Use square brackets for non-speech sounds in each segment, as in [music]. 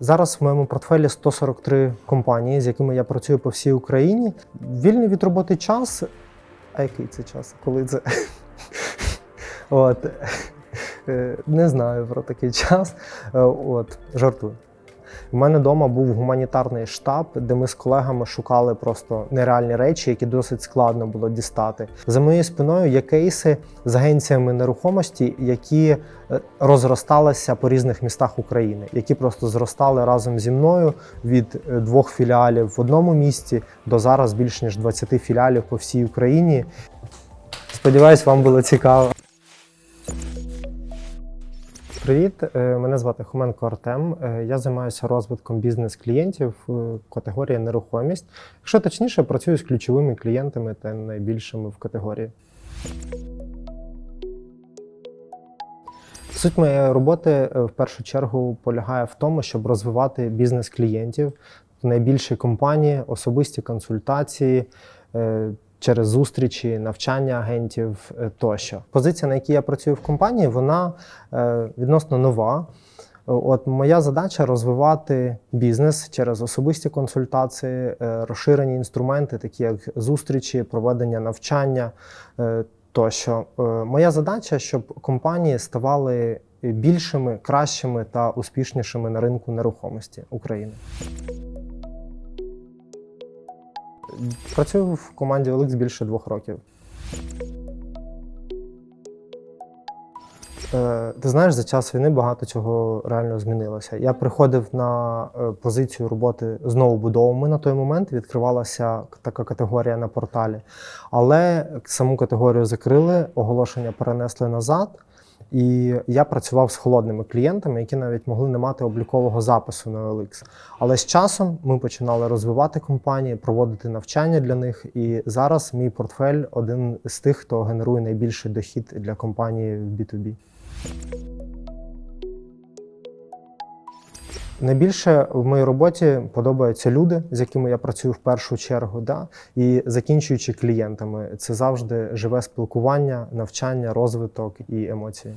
Зараз в моєму портфелі 143 компанії, з якими я працюю по всій Україні. Вільний від роботи час. А який це час? Коли це? От. Е, Не знаю про такий час. Е, От, жартую. У мене вдома був гуманітарний штаб, де ми з колегами шукали просто нереальні речі, які досить складно було дістати. За моєю спиною є кейси з агенціями нерухомості, які е, розросталися по різних містах України, які просто зростали разом зі мною від е, двох філіалів в одному місті до зараз більш ніж 20 філіалів по всій Україні. Сподіваюсь, вам було цікаво. Привіт, е, мене звати Хоменко Артем. Е, Я займаюся розвитком бізнес-клієнтів в категорії нерухомість. Якщо точніше, працюю з ключовими клієнтами та найбільшими в категорії. Суть моєї роботи е, в першу чергу полягає в тому, щоб розвивати бізнес клієнтів, найбільші компанії, особисті консультації. Через зустрічі, навчання агентів е, тощо. Позиція, на якій я працюю в компанії, вона е, відносно нова. От моя задача розвивати бізнес через особисті консультації, е, розширені інструменти, такі як зустрічі, проведення навчання тощо. Моя задача, щоб компанії ставали більшими, кращими та успішнішими на ринку нерухомості України. Працюю в команді OLX більше двох років. Е, Ти знаєш, за час війни багато чого реально змінилося. Я приходив на е, позицію роботи з новобудовами на той момент. Відкривалася така категорія на порталі, але саму категорію закрили, оголошення перенесли назад. І я працював з холодними клієнтами, які навіть могли не мати облікового запису на OLX. Але з часом ми починали розвивати компанії, проводити навчання для них. І зараз мій портфель один з тих, хто генерує найбільший дохід для компанії в B2B. Найбільше в моїй роботі подобаються люди, з якими я працюю в першу чергу, да? і закінчуючи клієнтами. Це завжди живе спілкування, навчання, розвиток і емоції.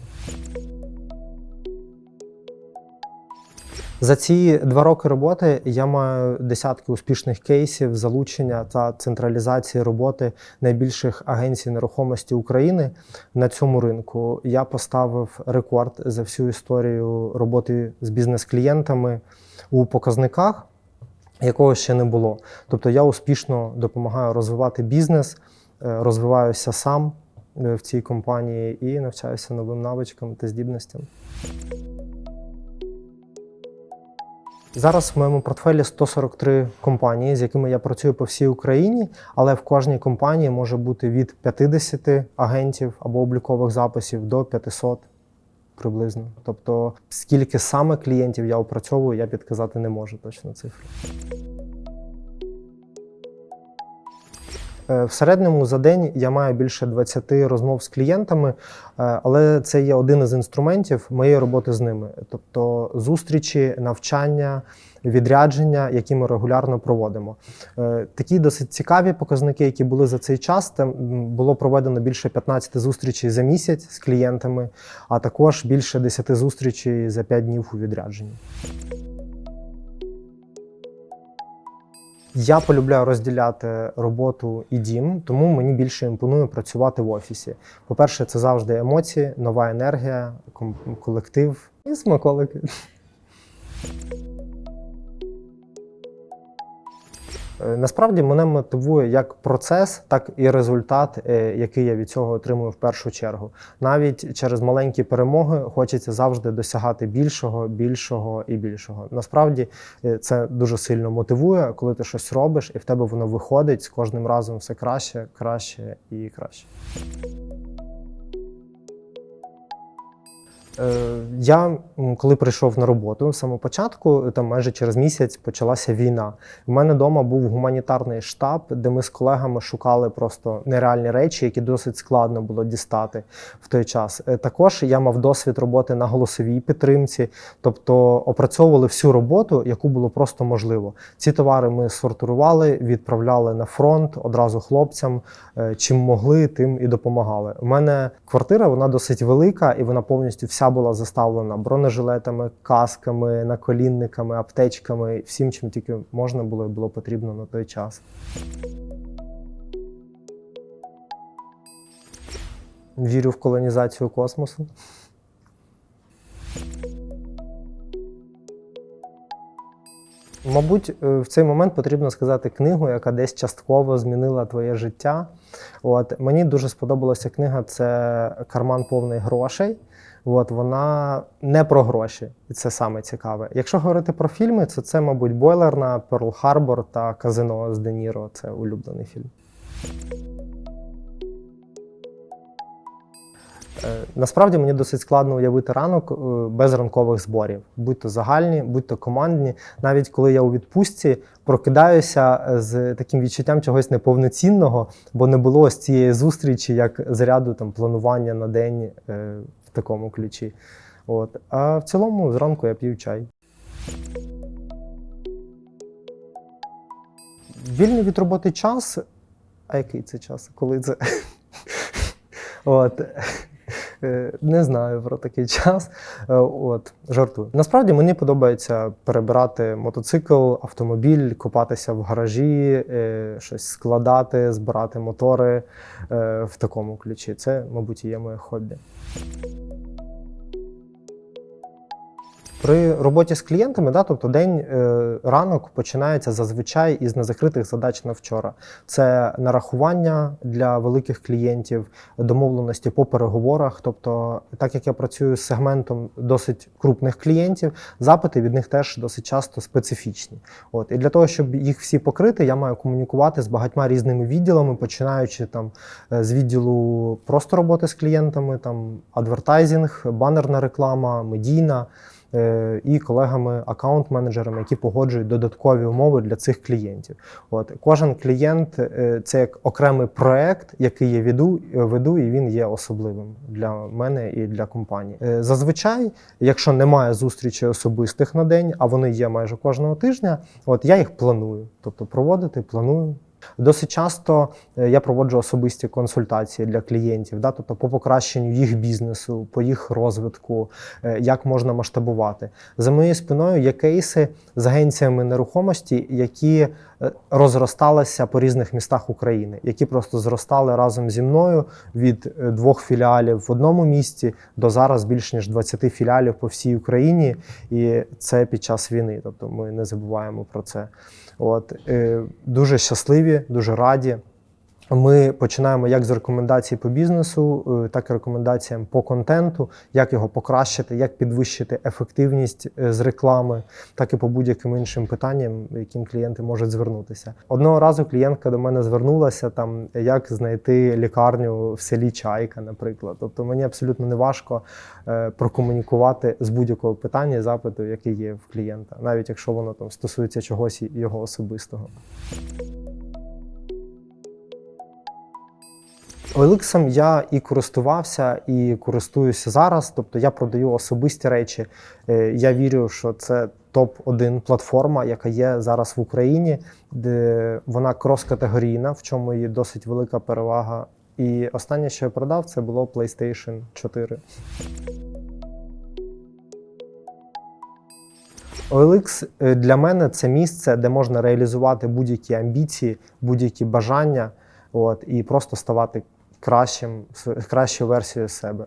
За ці два роки роботи я маю десятки успішних кейсів залучення та централізації роботи найбільших агенцій нерухомості України на цьому ринку. Я поставив рекорд за всю історію роботи з бізнес-клієнтами у показниках, якого ще не було. Тобто я успішно допомагаю розвивати бізнес, е, розвиваюся сам е, в цій компанії і навчаюся новим навичкам та здібностям. Зараз в моєму портфелі 143 компанії, з якими я працюю по всій Україні, але в кожній компанії може бути від 50 агентів або облікових записів до 500 приблизно. Тобто, скільки саме клієнтів я опрацьовую, я підказати не можу точно цифру. В середньому за день я маю більше 20 розмов з клієнтами, е, але це є один із інструментів моєї роботи з ними, тобто зустрічі, навчання, відрядження, які ми регулярно проводимо. Е, Такі досить цікаві показники, які були за цей час. Там було проведено більше 15 зустрічей за місяць з клієнтами, а також більше 10 зустрічей за 5 днів у відрядженні. Я полюбляю розділяти роботу і дім, тому мені більше імпонує працювати в офісі. По-перше, це завжди емоції, нова енергія, колектив і смаколики. Насправді мене мотивує як процес, так і результат, е, який я від цього отримую в першу чергу. Навіть через маленькі перемоги хочеться завжди досягати більшого, більшого і більшого. Насправді е, це дуже сильно мотивує, коли ти щось робиш, і в тебе воно виходить з кожним разом все краще, краще і краще. Я коли прийшов на роботу з самого початку, там майже через місяць почалася війна. У мене вдома був гуманітарний штаб, де ми з колегами шукали просто нереальні речі, які досить складно було дістати в той час. Е, Також я мав досвід роботи на голосовій підтримці, тобто опрацьовували всю роботу, яку було просто можливо. Ці товари ми сортували, відправляли на фронт одразу хлопцям. Е, Чим могли, тим і допомагали. У мене квартира вона досить велика, і вона повністю вся вся була заставлена бронежилетами, касками, наколінниками, аптечками, всім, чим тільки можна було і було потрібно на той час. Вірю в колонізацію космосу. Мабуть, е, в цей момент потрібно сказати книгу, яка десь частково змінила твоє життя. От мені дуже сподобалася книга. Це Карман повний грошей. От вона не про гроші, і це саме цікаве. Якщо говорити про фільми, то це, мабуть, Бойлерна, Перл Харбор та Казино з Де Ніро. Це улюблений фільм. Е, Насправді мені досить складно уявити ранок е, без ранкових зборів, будь то загальні, будь то командні. Навіть коли я у відпустці прокидаюся е, з таким відчуттям чогось неповноцінного, бо не було ось цієї зустрічі, як заряду там планування на день такому ключі. От. А в цілому зранку я п'ю чай. Вільний від роботи час. А який це час? Коли це? [laughs] От. Е, Не знаю про такий [laughs] час. Е, От, жартую. Насправді мені подобається перебирати мотоцикл, автомобіль, копатися в гаражі, е, щось складати, збирати мотори в такому ключі. Це, мабуть, є моє хобі. При роботі з клієнтами, да, тобто день е, ранок починається зазвичай із незакритих задач на вчора. Це нарахування для великих клієнтів, домовленості по переговорах. Тобто, так як я працюю з сегментом досить крупних клієнтів, запити від них теж досить часто специфічні. От і для того, щоб їх всі покрити, я маю комунікувати з багатьма різними відділами, починаючи там е, з відділу просто роботи з клієнтами, там адвертайзінг, банерна реклама, медійна. Е, І колегами, аккаунт-менеджерами, які погоджують додаткові умови для цих клієнтів. От кожен клієнт е, це як окремий проект, який я веду, веду, і він є особливим для мене і для компанії. Е, Зазвичай, якщо немає зустрічей особистих на день, а вони є майже кожного тижня, от я їх планую, тобто проводити, планую. Досить часто е, я проводжу особисті консультації для клієнтів, да, тобто по покращенню їх бізнесу, по їх розвитку, е, як можна масштабувати. За моєю спиною є кейси з агенціями нерухомості, які е, розросталися по різних містах України, які просто зростали разом зі мною від е, двох філіалів в одному місті до зараз більш ніж 20 філіалів по всій Україні, і це під час війни. Тобто ми не забуваємо про це. От е, дуже щасливі, дуже раді. Ми починаємо як з рекомендацій по бізнесу, е, так і рекомендаціям по контенту, як його покращити, як підвищити ефективність е, з реклами, так і по будь-яким іншим питанням, яким клієнти можуть звернутися. Одного разу клієнтка до мене звернулася там, як знайти лікарню в селі Чайка, наприклад. Тобто мені абсолютно не важко е, прокомунікувати з будь-якого питання запиту, який є в клієнта, навіть якщо воно там стосується чогось його особистого. OLX я і користувався, і користуюся зараз. Тобто я продаю особисті речі. Е, Я вірю, що це топ-1 платформа, яка є зараз в Україні, де вона крос-категорійна, в чому її досить велика перевага. І останнє, що я продав, це було PlayStation 4. OLX е, для мене це місце, де можна реалізувати будь-які амбіції, будь-які бажання, от, і просто ставати кращим, кращою версією себе.